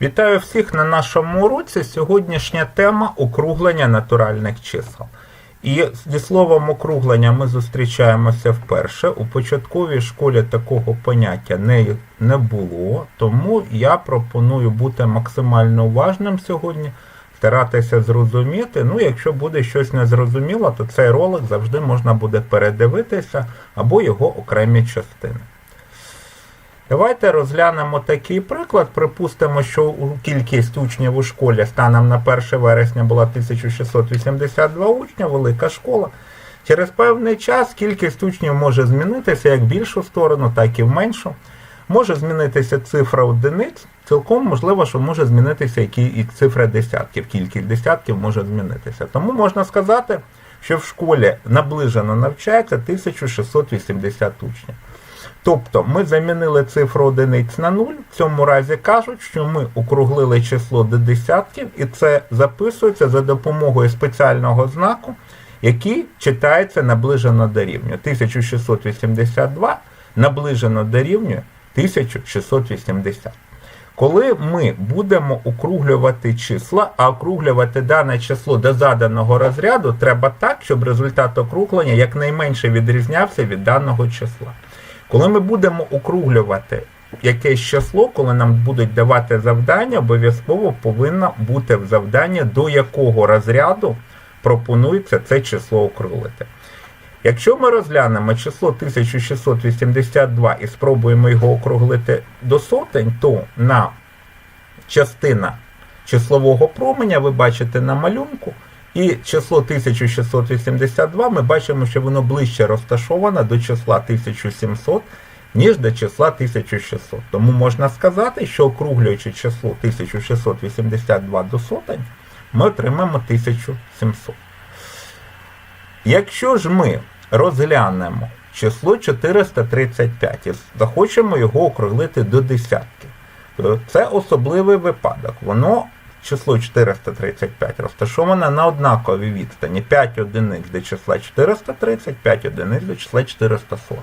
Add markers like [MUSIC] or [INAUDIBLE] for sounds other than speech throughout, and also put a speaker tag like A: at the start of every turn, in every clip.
A: Вітаю всіх на нашому уроці. Сьогоднішня тема округлення натуральних чисел. І зі словом округлення ми зустрічаємося вперше. У початковій школі такого поняття не, не було, тому я пропоную бути максимально уважним сьогодні, старатися зрозуміти. Ну, якщо буде щось незрозуміло, то цей ролик завжди можна буде передивитися або його окремі частини. Давайте розглянемо такий приклад. Припустимо, що кількість учнів у школі станом на 1 вересня була 1682 учня, велика школа. Через певний час кількість учнів може змінитися як в більшу сторону, так і в меншу. Може змінитися цифра одиниць, цілком можливо, що може змінитися і цифра десятків. Кількість десятків може змінитися. Тому можна сказати, що в школі наближено навчається 1680 учнів. Тобто ми замінили цифру одиниць на 0, в цьому разі кажуть, що ми округлили число до десятків, і це записується за допомогою спеціального знаку, який читається наближено дорівнює. 1682 наближено дорівнює 1680. Коли ми будемо округлювати числа, а округлювати дане число до заданого розряду, треба так, щоб результат округлення якнайменше відрізнявся від даного числа. Коли ми будемо округлювати якесь число, коли нам будуть давати завдання, обов'язково повинно бути в завданні, до якого розряду пропонується це число округлити. Якщо ми розглянемо число 1682 і спробуємо його округлити до сотень, то на частина числового променя ви бачите на малюнку, і число 1682 ми бачимо, що воно ближче розташоване до числа 1700, ніж до числа 1600. Тому можна сказати, що округлюючи число 1682 до сотень, ми отримаємо 1700. Якщо ж ми розглянемо число 435 і захочемо його округлити до десятки, то це особливий випадок. Воно число 435 розташоване на однаковій відстані 5 одиниць до числа 430, 5 одиниць до числа 440.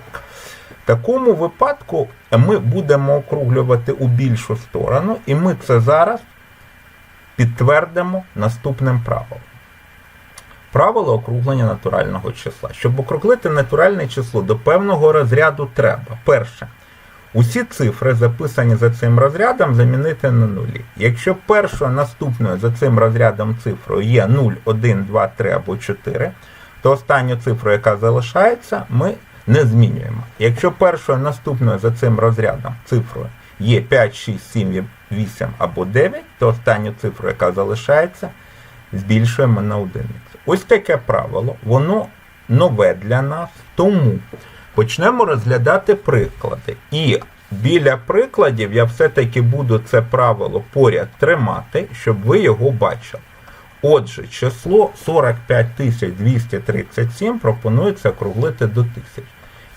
A: В такому випадку ми будемо округлювати у більшу сторону, і ми це зараз підтвердимо наступним правилом. Правило округлення натурального числа. Щоб округлити натуральне число до певного розряду треба. Перше. Усі цифри, записані за цим розрядом, замінити на нулі. Якщо першою наступною за цим розрядом цифрою є 0, 1, 2, 3 або 4, то останню цифру, яка залишається, ми не змінюємо. Якщо першою наступною за цим розрядом цифрою є 5, 6, 7, 8 або 9, то останню цифру, яка залишається, збільшуємо на одиницю. Ось таке правило, воно нове для нас, тому почнемо розглядати приклади. І біля прикладів я все-таки буду це правило поряд тримати, щоб ви його бачили. Отже, число 45237 пропонується округлити до 1000.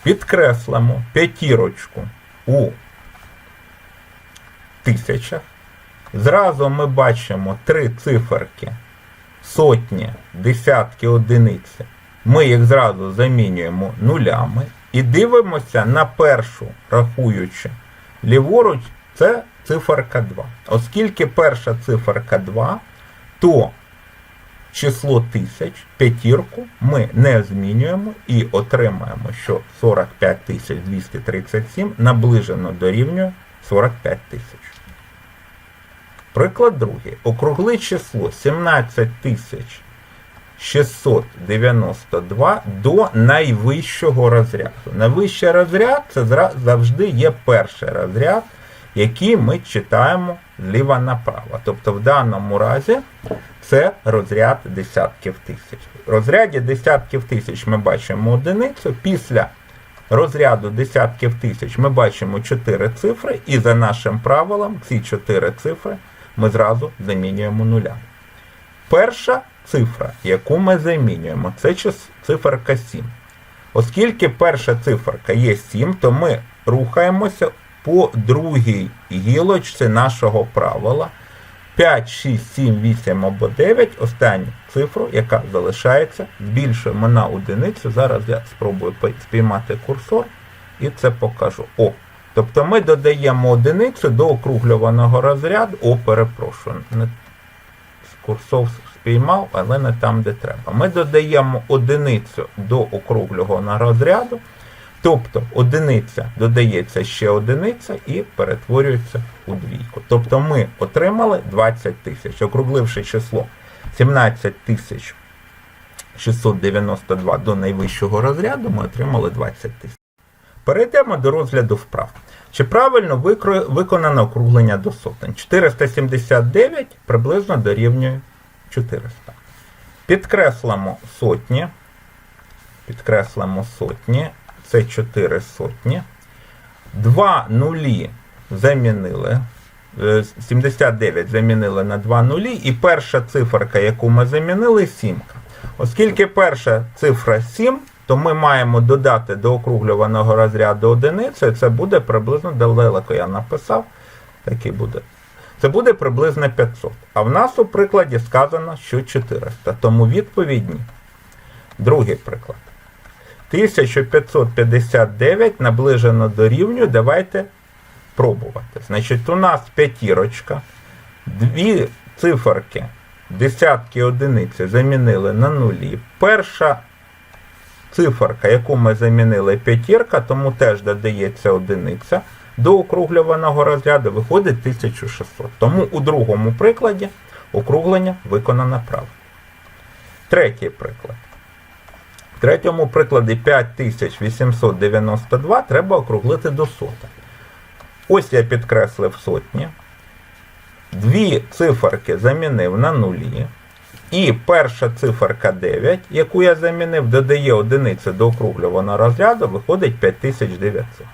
A: Підкреслимо п'ятірочку у тисячах. Зразу ми бачимо три циферки сотні, десятки, одиниці. Ми їх зразу замінюємо нулями і дивимося на першу, рахуючи ліворуч, це циферка 2. Оскільки перша циферка 2, то число тисяч, п'ятірку ми не змінюємо і отримаємо, що 45237 наближено дорівнює 45 тисяч. Приклад другий. Округли число 17692 до найвищого розряду. Найвищий розряд це завжди є перший розряд, який ми читаємо зліва направо. Тобто в даному разі це розряд десятків тисяч. В розряді десятків тисяч ми бачимо одиницю. Після розряду десятків тисяч ми бачимо 4 цифри, і за нашим правилом ці 4 цифри ми зразу замінюємо нулями. Перша цифра, яку ми замінюємо, це циферка 7. Оскільки перша циферка є 7, то ми рухаємося по другій гілочці нашого правила. 5, 6, 7, 8 або 9, останню цифру, яка залишається, збільшуємо на одиницю. Зараз я спробую спіймати курсор і це покажу. О, Тобто ми додаємо одиницю до округлюваного розряду. О, перепрошую, не курсов спіймав, але не там, де треба. Ми додаємо одиницю до округлюваного розряду. Тобто одиниця додається ще одиниця і перетворюється у двійку. Тобто ми отримали 20 тисяч, округливши число 17 тисяч 692 до найвищого розряду, ми отримали 20 тисяч. Перейдемо до розгляду вправ. Чи правильно виконано округлення до сотень? 479 приблизно дорівнює 400. Підкреслимо сотні. Підкреслимо сотні. Це 4 сотні. Два нулі замінили. е, 79 замінили на 2 нулі. І перша циферка, яку ми замінили, сімка. Оскільки перша цифра 7, то ми маємо додати до округлюваного розряду одиницю, і це буде приблизно далеко я написав. Такий буде. Це буде приблизно 500. А в нас у прикладі сказано, що 400. Тому відповідь ні. Другий приклад. 1559 наближено до рівню. Давайте пробувати. Значить, у нас п'ятірочка. Дві циферки, десятки одиниці замінили на нулі. Перша циферка, яку ми замінили п'ятірка, тому теж додається одиниця. До округлюваного розряду виходить 1600. Тому у другому прикладі округлення виконано правильно. Третій приклад. В третьому прикладі 5892 треба округлити до сотень. Ось я підкреслив сотні. Дві циферки замінив на нулі. І перша циферка 9, яку я замінив, додає одиницю до округлюваного розряду, виходить 5900.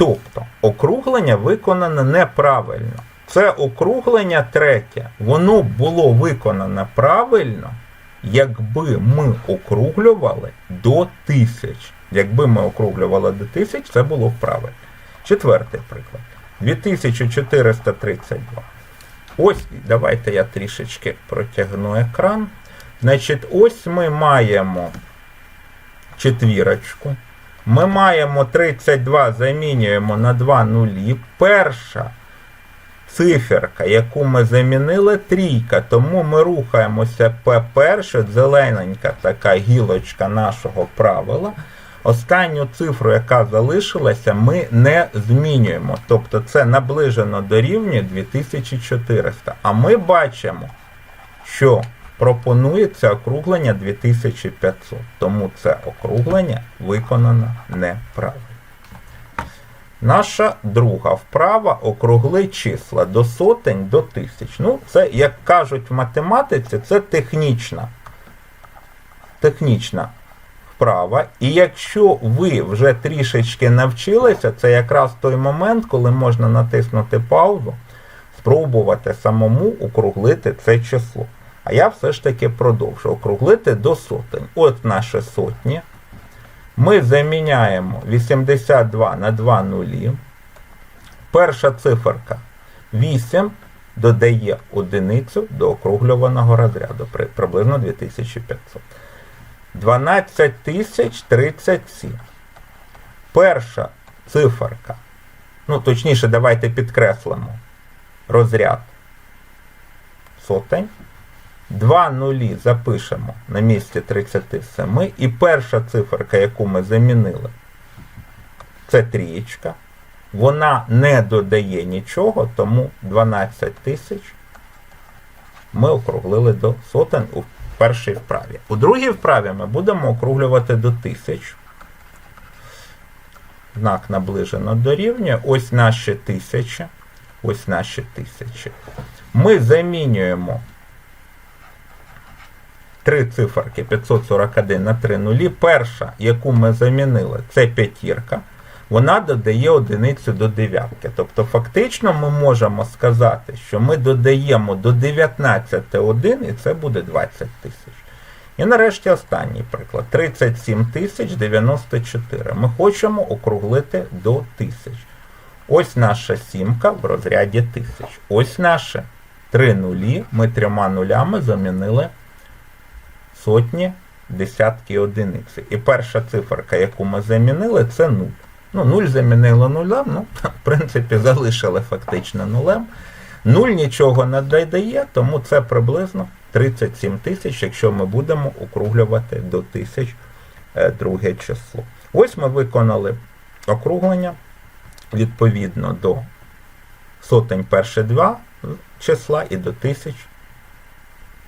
A: Тобто, округлення виконане неправильно. Це округлення третє. Воно було виконане правильно, якби ми округлювали до тисяч. Якби ми округлювали до тисяч, це було правильно. Четвертий приклад. 2432. Ось, давайте я трішечки протягну екран. Значить, ось ми маємо четвірочку. Ми маємо 32, замінюємо на 2 нулі. Перша циферка, яку ми замінили, трійка. Тому ми рухаємося по перше, зелененька така гілочка нашого правила. Останню цифру, яка залишилася, ми не змінюємо. Тобто це наближено до рівня 2400. А ми бачимо, що пропонується округлення 2500. Тому це округлення виконано неправильно. Наша друга вправа округли числа до сотень до тисяч. Ну, це, як кажуть в математиці, це технічна. Технічна вправа. І якщо ви вже трішечки навчилися, це якраз той момент, коли можна натиснути паузу, спробувати самому округлити це число. А я все ж таки продовжу округлити до сотень. От наші сотні. Ми заміняємо 82 на 2 нулі. Перша циферка 8 додає одиницю до округлюваного розряду, при- приблизно 2500. 12 тисяч 37. Перша циферка. Ну, точніше, давайте підкреслимо розряд сотень. Два нулі запишемо на місці 37. І перша циферка, яку ми замінили, це трієчка. Вона не додає нічого, тому 12 тисяч ми округлили до сотень у першій вправі. У другій вправі ми будемо округлювати до тисяч. Знак наближено до рівня. Ось наші тисячі. Ось наші тисячі. Ми замінюємо три циферки 541 на 3 нулі. Перша, яку ми замінили, це п'ятірка. Вона додає одиницю до дев'ятки. Тобто, фактично, ми можемо сказати, що ми додаємо до 19 1 і це буде 20 тисяч. І нарешті останній приклад. 37 тисяч 94. Ми хочемо округлити до тисяч. Ось наша сімка в розряді тисяч. Ось наші три нулі. Ми трьома нулями замінили сотні, десятки одиниці. І перша циферка, яку ми замінили, це 0. Ну, 0 замінило нулем, ну, [LAUGHS] в принципі, залишили фактично нулем. 0 нічого не додає, тому це приблизно 37 тисяч, якщо ми будемо округлювати до тисяч е, друге число. Ось ми виконали округлення відповідно до сотень перші два числа і до тисяч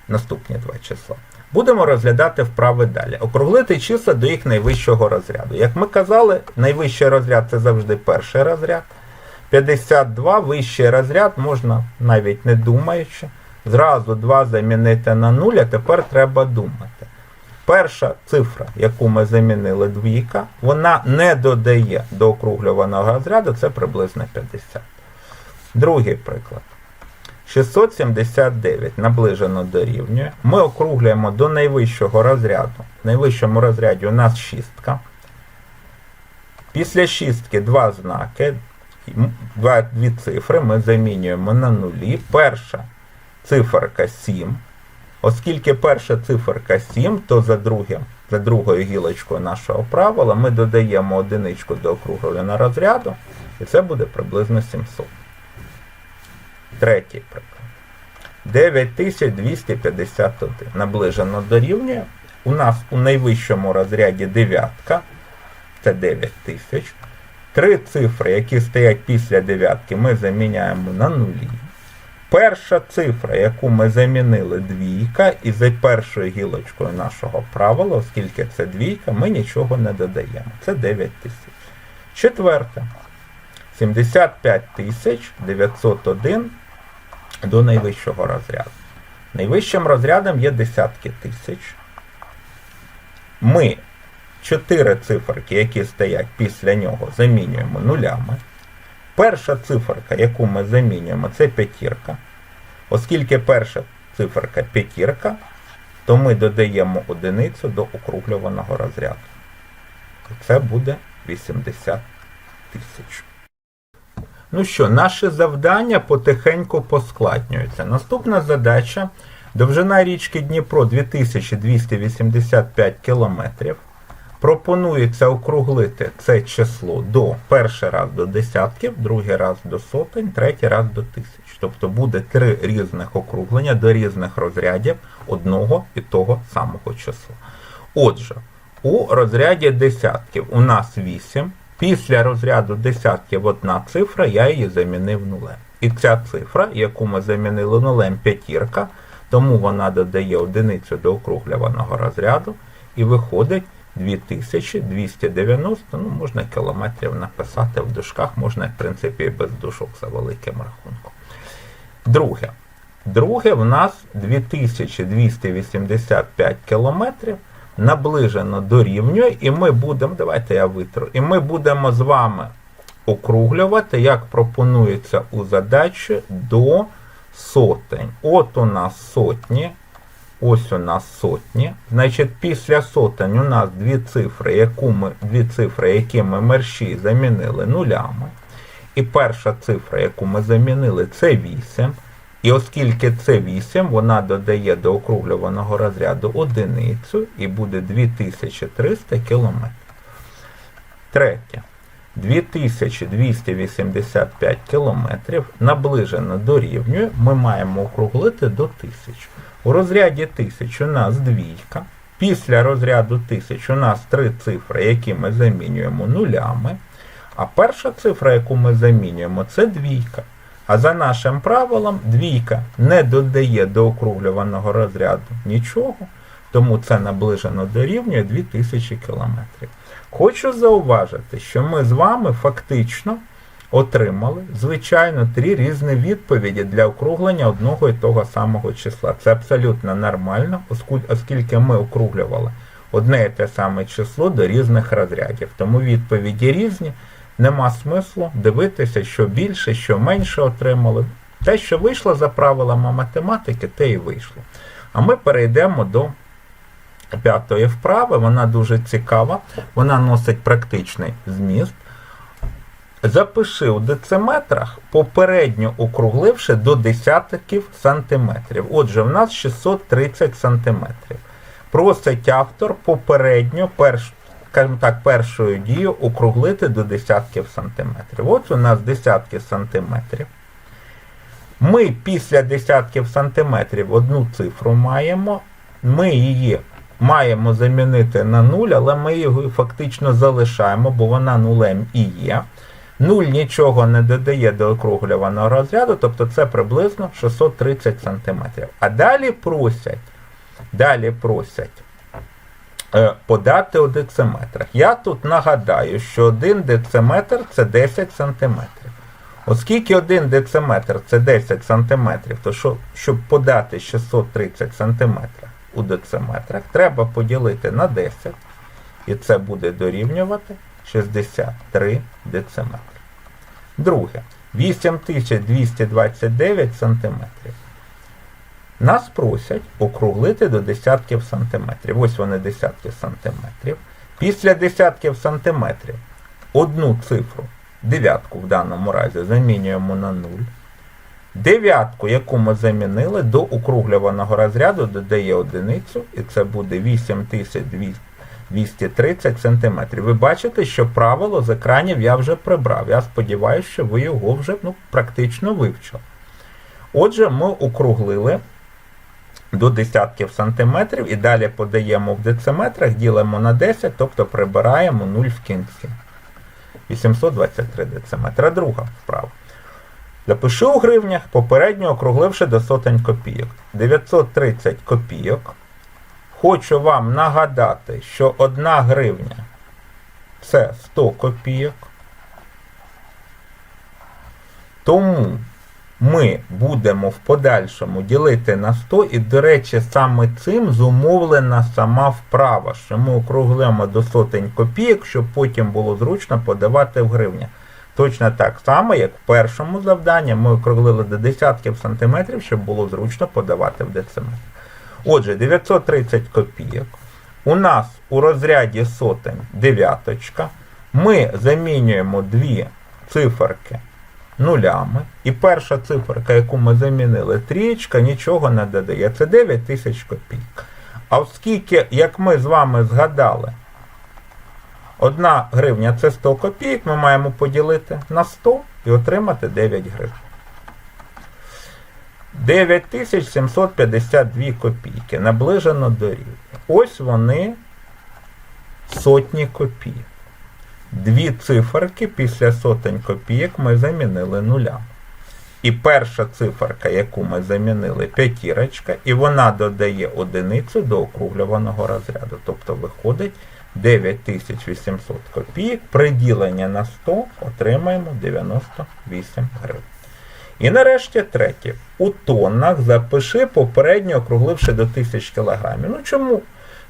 A: наступні два числа. Будемо розглядати вправи далі. Округлити числа до їх найвищого розряду. Як ми казали, найвищий розряд це завжди перший розряд. 52 вищий розряд можна навіть не думаючи. Зразу 2 замінити на 0, а тепер треба думати. Перша цифра, яку ми замінили двійка, вона не додає до округлюваного розряду, це приблизно 50. Другий приклад. 679 наближено дорівнює. Ми округлюємо до найвищого розряду. В найвищому розряді у нас шістка. Після шістки два знаки, два, дві цифри ми замінюємо на нулі. Перша циферка 7. Оскільки перша циферка 7, то за, другим, за другою гілочкою нашого правила ми додаємо одиничку до округлюваного розряду, і це буде приблизно 700. Третій приклад. 9251 наближено дорівнює. У нас у найвищому розряді дев'ятка, це 9000. Три цифри, які стоять після дев'ятки, ми заміняємо на нулі. Перша цифра, яку ми замінили двійка, і за першою гілочкою нашого правила, оскільки це двійка, ми нічого не додаємо. Це 9000. Четверте. 75 901 до найвищого розряду. Найвищим розрядом є десятки тисяч. Ми чотири циферки, які стоять після нього, замінюємо нулями. Перша циферка, яку ми замінюємо, це п'ятірка. Оскільки перша циферка п'ятірка, то ми додаємо одиницю до округлюваного розряду. Це буде 80 тисяч. Ну що, наше завдання потихеньку поскладнюється. Наступна задача. Довжина річки Дніпро 2285 кілометрів. Пропонується округлити це число до перший раз до десятків, другий раз до сотень, третій раз до тисяч. Тобто буде три різних округлення до різних розрядів одного і того самого числа. Отже, у розряді десятків у нас 8. Після розряду десятків одна цифра, я її замінив нулем. І ця цифра, яку ми замінили нулем, п'ятірка, тому вона додає одиницю до округлюваного розряду і виходить 2290, ну можна кілометрів написати в дужках, можна, в принципі, і без дужок за великим рахунком. Друге. Друге в нас 2285 кілометрів наближено дорівнює, і ми будемо, давайте я витру, і ми будемо з вами округлювати, як пропонується у задачі, до сотень. От у нас сотні. Ось у нас сотні. Значить, після сотень у нас дві цифри, яку ми, дві цифри, які ми мерші замінили нулями. І перша цифра, яку ми замінили, це 8. І оскільки це 8, вона додає до округлюваного розряду одиницю і буде 2300 км. Третє. 2285 км наближено дорівнює, ми маємо округлити до 1000. У розряді 1000 у нас двійка. Після розряду 1000 у нас три цифри, які ми замінюємо нулями. А перша цифра, яку ми замінюємо, це двійка. А за нашим правилом, двійка не додає до округлюваного розряду нічого, тому це наближено дорівнює 2000 км. Хочу зауважити, що ми з вами фактично отримали, звичайно, три різні відповіді для округлення одного і того самого числа. Це абсолютно нормально, оскільки ми округлювали одне і те саме число до різних розрядів. Тому відповіді різні. Нема смислу дивитися, що більше, що менше отримали. Те, що вийшло за правилами математики, те і вийшло. А ми перейдемо до п'ятої вправи. Вона дуже цікава, вона носить практичний зміст. Запиши у дециметрах, попередньо округливши до десятків сантиметрів. Отже, в нас 630 сантиметрів. Просить автор попередньо перш скажімо так, першою дією округлити до десятків сантиметрів. От у нас десятки сантиметрів. Ми після десятків сантиметрів одну цифру маємо. Ми її маємо замінити на 0, але ми його фактично залишаємо, бо вона нулем і є. 0 нічого не додає до округлюваного розряду, тобто це приблизно 630 см. А далі просять, далі просять подати у дециметрах. Я тут нагадаю, що 1 дециметр це 10 см. Оскільки 1 дециметр це 10 см, то що, щоб подати 630 см у дециметрах, треба поділити на 10, і це буде дорівнювати 63 дециметри. Друге, 8229 см. Нас просять округлити до десятків сантиметрів. Ось вони десятки сантиметрів. Після десятків сантиметрів одну цифру, дев'ятку в даному разі, замінюємо на 0. Дев'ятку, яку ми замінили, до округлюваного розряду додає одиницю, і це буде 8230 см. Ви бачите, що правило з екранів я вже прибрав. Я сподіваюся, що ви його вже ну, практично вивчили. Отже, ми округлили до десятків сантиметрів і далі подаємо в дециметрах, ділимо на 10, тобто прибираємо 0 в кінці. 823 дециметра. Друга вправа. Запиши у гривнях, попередньо округливши до сотень копійок. 930 копійок. Хочу вам нагадати, що 1 гривня це 100 копійок. Тому ми будемо в подальшому ділити на 100, і, до речі, саме цим зумовлена сама вправа, що ми округлимо до сотень копійок, щоб потім було зручно подавати в гривнях. Точно так само, як в першому завданні ми округлили до десятків сантиметрів, щоб було зручно подавати в дециметр. Отже, 930 копійок. У нас у розряді сотень дев'яточка. Ми замінюємо дві циферки нулями. І перша циферка, яку ми замінили, трієчка, нічого не додає. Це 9 тисяч копійок. А оскільки, як ми з вами згадали, 1 гривня це 100 копійок, ми маємо поділити на 100 і отримати 9 гривень. 9752 копійки. Наближено до рівня. Ось вони сотні копійок. Дві циферки після сотень копійок ми замінили нулями. І перша циферка, яку ми замінили, п'ятірочка, і вона додає одиницю до округлюваного розряду. Тобто виходить 9800 копійок. При діленні на 100 отримаємо 98 гривень. І нарешті третє. У тоннах запиши попередньо округливши до 1000 кг. Ну чому?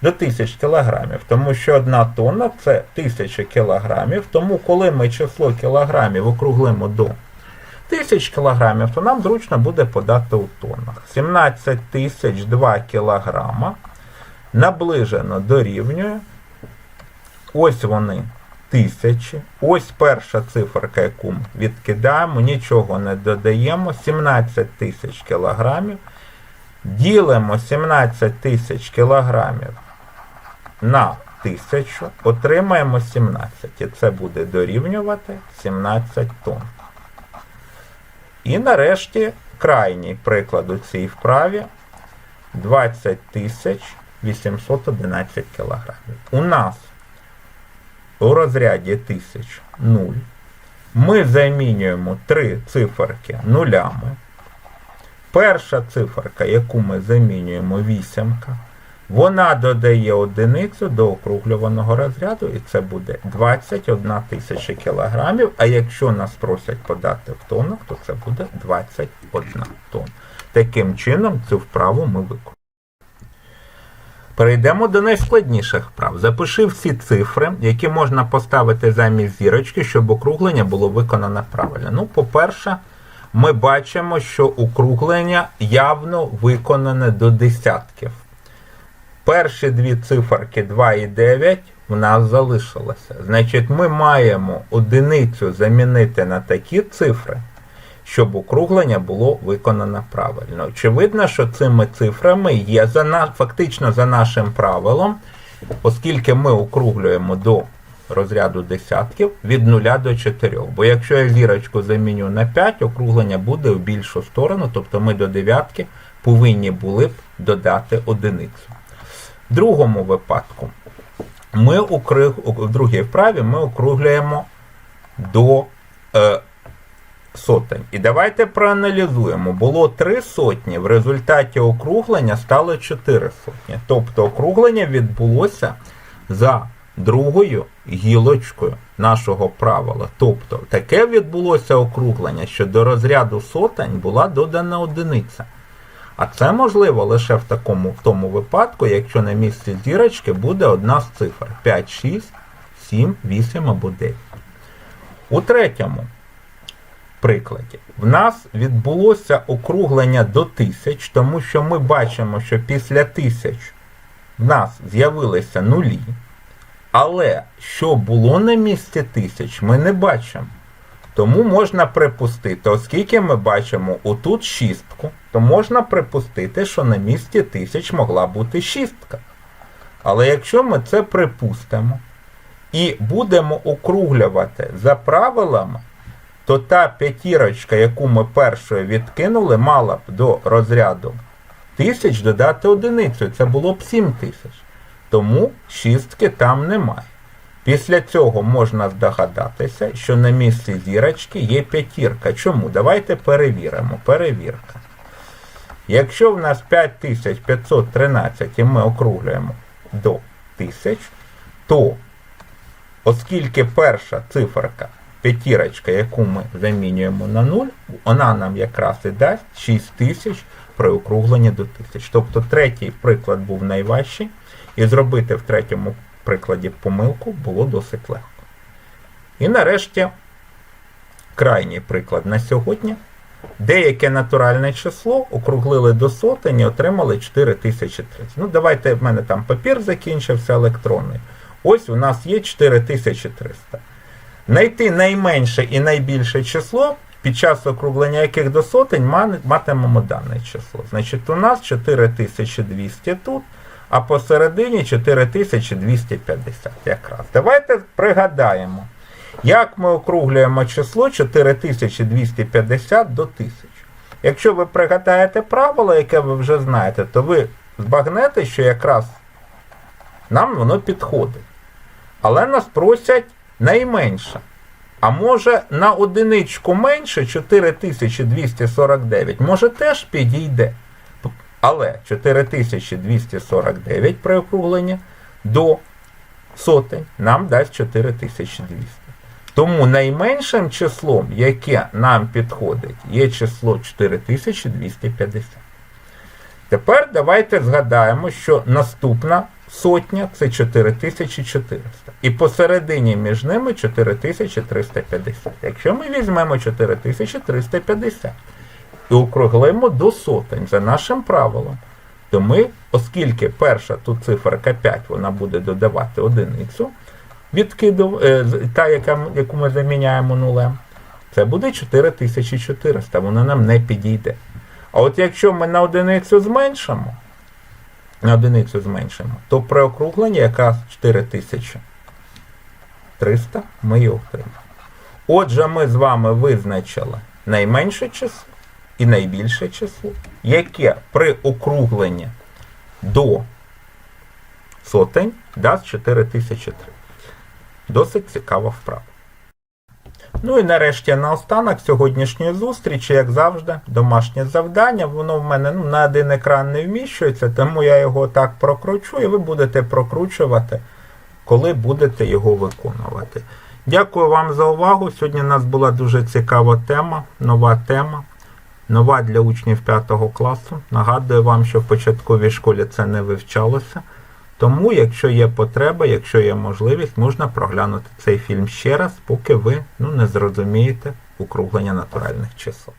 A: До 1000 кг, тому що одна тонна це 1000 кг, тому коли ми число кілограмів округлимо до 1000 кг, то нам зручно буде подати у тоннах. 17 тисяч 2 кг наближено дорівнює. Ось вони тисячі. Ось перша циферка, яку відкидаємо, нічого не додаємо. 17 тисяч кілограмів. Ділимо 17 тисяч кілограмів на тисячу, отримаємо 17. І це буде дорівнювати 17 тонн. І нарешті крайній приклад у цій вправі 20 тисяч 811 кілограмів. У нас у розряді 1000 0. Ми замінюємо три циферки нулями. Перша циферка, яку ми замінюємо вісімка, вона додає одиницю до округлюваного розряду, і це буде 21 тисяча кілограмів. А якщо нас просять подати в тоннах, то це буде 21 тонн. Таким чином, цю вправу ми виконуємо. Перейдемо до найскладніших вправ. Запиши всі цифри, які можна поставити замість зірочки, щоб округлення було виконано правильно. Ну, по-перше, ми бачимо, що округлення явно виконане до десятків. Перші дві циферки 2 і 9 в нас залишилося. Значить, ми маємо одиницю замінити на такі цифри, щоб округлення було виконано правильно. Очевидно, що цими цифрами є за на, фактично за нашим правилом. оскільки ми округлюємо до розряду десятків від 0 до 4. Бо якщо я зірочку заміню на 5, округлення буде в більшу сторону, тобто ми до дев'ятки повинні були б додати одиницю. В другому випадку ми округ... в другій вправі ми округлюємо до е, сотень. І давайте проаналізуємо. Було 3 сотні, в результаті округлення стало 4 сотні. Тобто округлення відбулося за другою гілочкою нашого правила. Тобто таке відбулося округлення, що до розряду сотень була додана одиниця. А це можливо лише в такому в тому випадку, якщо на місці зірочки буде одна з цифр 5, 6, 7, 8 або 9. У третьому прикладі в нас відбулося округлення до тисяч, тому що ми бачимо, що після тисяч в нас з'явилися нулі. Але що було на місці тисяч, ми не бачимо. Тому можна припустити, оскільки ми бачимо отут шістку, то можна припустити, що на місці тисяч могла бути шістка. Але якщо ми це припустимо і будемо округлювати за правилами, то та п'ятірочка, яку ми першою відкинули, мала б до розряду тисяч додати одиницю. Це було б 7 тисяч. Тому шістки там немає. Після цього можна здогадатися, що на місці зірочки є п'ятірка. Чому? Давайте перевіримо. Перевірка. Якщо в нас 5513 і ми округлюємо до 1000, то оскільки перша циферка, п'ятірочка, яку ми замінюємо на 0, вона нам якраз і дасть 6000 при округленні до 1000. Тобто третій приклад був найважчий, і зробити в третьому прикладі помилку було досить легко. І нарешті крайній приклад на сьогодні. Деяке натуральне число округлили до сотень і отримали 4030. Ну, давайте в мене там папір закінчився електронний. Ось у нас є 4300. Знайти найменше і найбільше число, під час округлення яких до сотень матимемо дане число. Значить, у нас 4200 тут, а посередині 4250 якраз. Давайте пригадаємо, як ми округлюємо число 4250 до 1000. Якщо ви пригадаєте правило, яке ви вже знаєте, то ви збагнете, що якраз нам воно підходить. Але нас просять найменше. А може на одиничку менше 4249, може теж підійде. Але 4249 при округленні до сотень нам дасть 4200. Тому найменшим числом, яке нам підходить, є число 4250. Тепер давайте згадаємо, що наступна сотня це 4400. І посередині між ними 4350. Якщо ми візьмемо 4350 і округлимо до сотень за нашим правилом, то ми, оскільки перша тут циферка 5, вона буде додавати одиницю, відкидав, е, та, яку ми заміняємо нулем, це буде 4400, вона нам не підійде. А от якщо ми на одиницю зменшимо, на одиницю зменшимо, то при округленні якраз 4300 ми її отримаємо. Отже, ми з вами визначили найменше число і найбільше число, яке при округленні до сотень дасть 4003. Досить цікава вправа. Ну і нарешті наостанок сьогоднішньої зустрічі, як завжди, домашнє завдання. Воно в мене ну, на один екран не вміщується, тому я його так прокручу, і ви будете прокручувати, коли будете його виконувати. Дякую вам за увагу. Сьогодні у нас була дуже цікава тема, нова тема, нова для учнів 5 класу. Нагадую вам, що в початковій школі це не вивчалося. Тому, якщо є потреба, якщо є можливість, можна проглянути цей фільм ще раз, поки ви ну, не зрозумієте укруглення натуральних чисел.